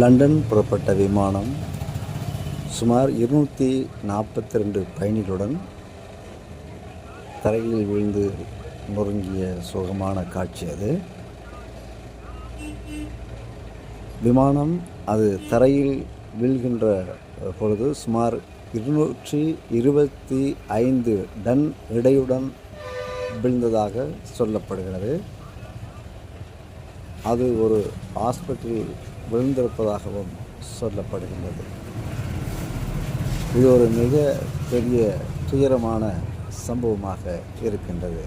London புறப்பட்ட விமானம் சுமார் இருநூற்றி நாற்பத்தி ரெண்டு பயணிகளுடன் தரையில் விழுந்து நொறுங்கிய சோகமான காட்சி அது. விமானம் அது தரையில் வீழ்கின்ற பொழுது சுமார் இருநூற்றி இருபத்தி ஐந்து டன் இடையுடன் விழுந்ததாக சொல்லப்படுகிறது. அது ஒரு ஹாஸ்பிட்டல் விழுந்திருப்பதாகவும் சொல்லப்படுகின்றது. இது ஒரு மிக பெரிய துயரமான சம்பவமாக இருக்கின்றது.